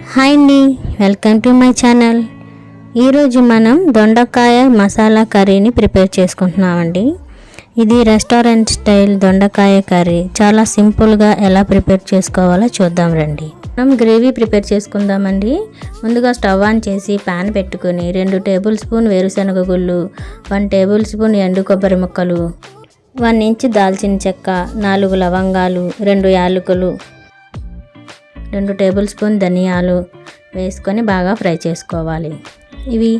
Hi అండి. Welcome to my channel. ఈరోజు మనం దొండకాయ మసాలా కర్రీని ప్రిపేర్ చేసుకుంటున్నామండి. ఇది రెస్టారెంట్ స్టైల్ దొండకాయ కర్రీ. చాలా సింపుల్గా ఎలా ప్రిపేర్ చేసుకోవాలో చూద్దాం రండి. మనం గ్రేవీ ప్రిపేర్ చేసుకుందామండి. ముందుగా స్టవ్ ఆన్ చేసి ప్యాన్ పెట్టుకొని రెండు టేబుల్ స్పూన్ వేరుశనగ గుళ్ళు వన్ టేబుల్ స్పూన్ ఎండు కొబ్బరి ముక్కలు వన్ ఇంచ్ దాల్చిన చెక్క నాలుగు లవంగాలు రెండు యాలకులు రెండు టేబుల్ స్పూన్ ధనియాలు వేసుకొని బాగా ఫ్రై చేసుకోవాలి. ఇవి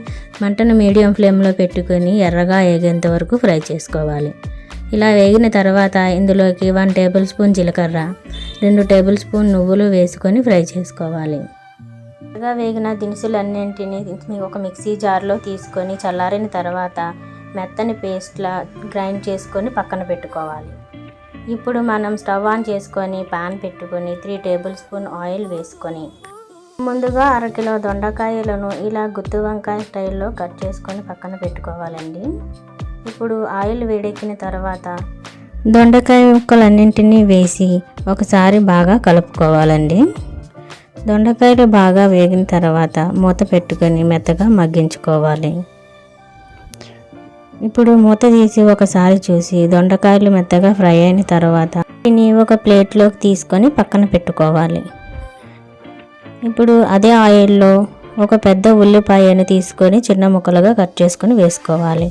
మంటను మీడియం ఫ్లేమ్లో పెట్టుకొని ఎర్రగా వేగేంత వరకు ఫ్రై చేసుకోవాలి. ఇలా వేగిన తర్వాత ఇందులోకి వన్ టేబుల్ స్పూన్ జీలకర్ర రెండు టేబుల్ స్పూన్ నువ్వులు వేసుకొని ఫ్రై చేసుకోవాలి. బాగా వేగిన దినుసులన్నింటినీ ఒక మిక్సీ జార్లో తీసుకొని చల్లారిన తర్వాత మెత్తని పేస్ట్లా గ్రైండ్ చేసుకొని పక్కన పెట్టుకోవాలి. ఇప్పుడు మనం స్టవ్ ఆన్ చేసుకొని పాన్ పెట్టుకొని త్రీ టేబుల్ స్పూన్ ఆయిల్ వేసుకొని ముందుగా అరకిలో దొండకాయలను ఇలా గుత్తి వంకాయ స్టైల్లో కట్ చేసుకొని పక్కన పెట్టుకోవాలండి. ఇప్పుడు ఆయిల్ వేడెక్కిన తర్వాత దొండకాయ ముక్కలన్నింటినీ వేసి ఒకసారి బాగా కలుపుకోవాలండి. దొండకాయలు బాగా వేగిన తర్వాత మూత పెట్టుకొని మెత్తగా మగ్గించుకోవాలి. ఇప్పుడు మూత తీసి ఒకసారి చూసి దొండకాయలు మెత్తగా ఫ్రై అయిన తర్వాత దీన్ని ఒక ప్లేట్లోకి తీసుకొని పక్కన పెట్టుకోవాలి. ఇప్పుడు అదే ఆయిల్లో ఒక పెద్ద ఉల్లిపాయను తీసుకొని చిన్న ముక్కలుగా కట్ చేసుకొని వేసుకోవాలి.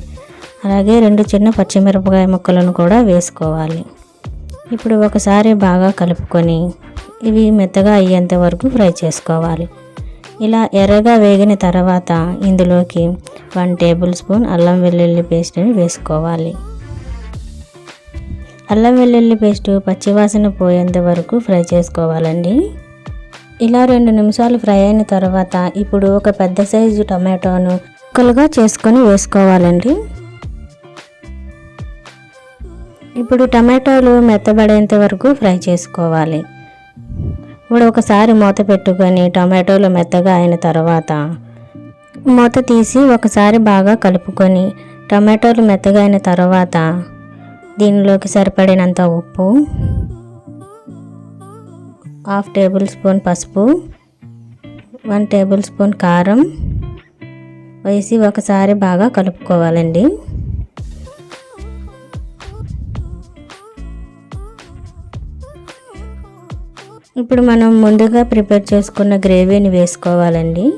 అలాగే రెండు చిన్న పచ్చిమిరపకాయ ముక్కలను కూడా వేసుకోవాలి. ఇప్పుడు ఒకసారి బాగా కలుపుకొని ఇవి మెత్తగా అయ్యేంత వరకు ఫ్రై చేసుకోవాలి. ఇలా ఎర్రగా వేగిన తర్వాత ఇందులోకి వన్ టేబుల్ స్పూన్ అల్లం వెల్లుల్లి పేస్ట్ని వేసుకోవాలి. అల్లం వెల్లుల్లి పేస్ట్ పచ్చివాసన పోయేంత వరకు ఫ్రై చేసుకోవాలండి. ఇలా రెండు నిమిషాలు ఫ్రై అయిన తర్వాత ఇప్పుడు ఒక పెద్ద సైజు టమాటోను ముక్కలుగా చేసుకొని వేసుకోవాలండి. ఇప్పుడు టమాటోలు మెత్తబడేంత వరకు ఫ్రై చేసుకోవాలి. ఇప్పుడు ఒకసారి మూత పెట్టుకొని టమాటోలు మెత్తగా అయిన తర్వాత మూత తీసి ఒకసారి బాగా కలుపుకొని టమాటోలు మెత్తగా అయిన తర్వాత దీనిలోకి సరిపడినంత ఉప్పు హాఫ్ టేబుల్ స్పూన్ పసుపు వన్ టేబుల్ స్పూన్ కారం వేసి ఒకసారి బాగా కలుపుకోవాలండి. ఇప్పుడు మనం ముందుగా ప్రిపేర్ చేసుకున్న గ్రేవీని వేసుకోవాలండి.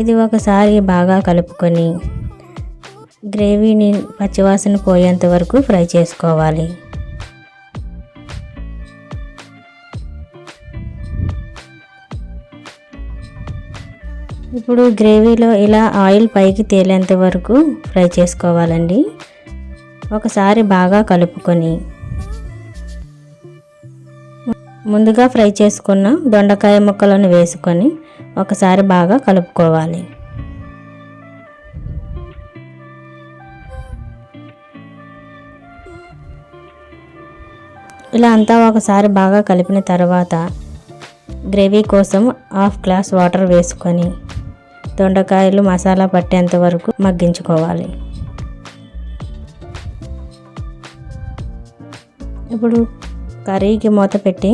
ఇది ఒకసారి బాగా కలుపుకొని గ్రేవీని పచ్చివాసన పోయేంత వరకు ఫ్రై చేసుకోవాలి. ఇప్పుడు గ్రేవీలో ఇలా ఆయిల్ పైకి తేలేంత వరకు ఫ్రై చేసుకోవాలండి. ఒకసారి బాగా కలుపుకొని ముందుగా ఫ్రై చేసుకున్న దొండకాయ ముక్కలను వేసుకొని ఒకసారి బాగా కలుపుకోవాలి. ఇలా అంతా ఒకసారి బాగా కలిపిన తర్వాత గ్రేవీ కోసం హాఫ్ గ్లాస్ వాటర్ వేసుకొని దొండకాయలు మసాలా పట్టేంత వరకు మగ్గించుకోవాలి. ఇప్పుడు కర్రీకి మూత పెట్టి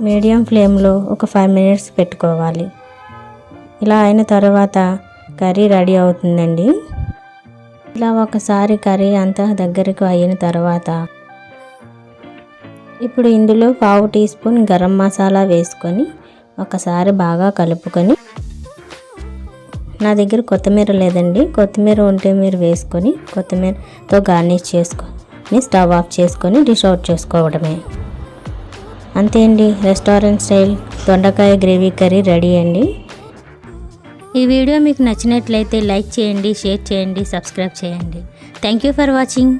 మీడియం ఫ్లేమ్లో ఒక ఫైవ్ మినిట్స్ పెట్టుకోవాలి. ఇలా అయిన తర్వాత కర్రీ రెడీ అవుతుందండి. ఇలా ఒకసారి కర్రీ అంతా దగ్గరకు అయిన తర్వాత ఇప్పుడు ఇందులో పావు టీ స్పూన్ గరం మసాలా వేసుకొని ఒకసారి బాగా కలుపుకొని నా దగ్గర కొత్తిమీర లేదండి. కొత్తిమీర ఉంటే మీరు వేసుకొని కొత్తిమీరతో గార్నిష్ ని స్టవ్ ఆఫ్ చేసుకొని డిష్ అవుట్ చేసుకోవడమే. అంతే అండి రెస్టారెంట్ స్టైల్. దొండకాయ గ్రేవీ కర్రీ రెడీ అండి. ఈ వీడియో మీకు నచ్చినట్లయితే లైక్ చేయండి షేర్ చేయండి సబ్స్క్రైబ్ చేయండి. Thank you for watching.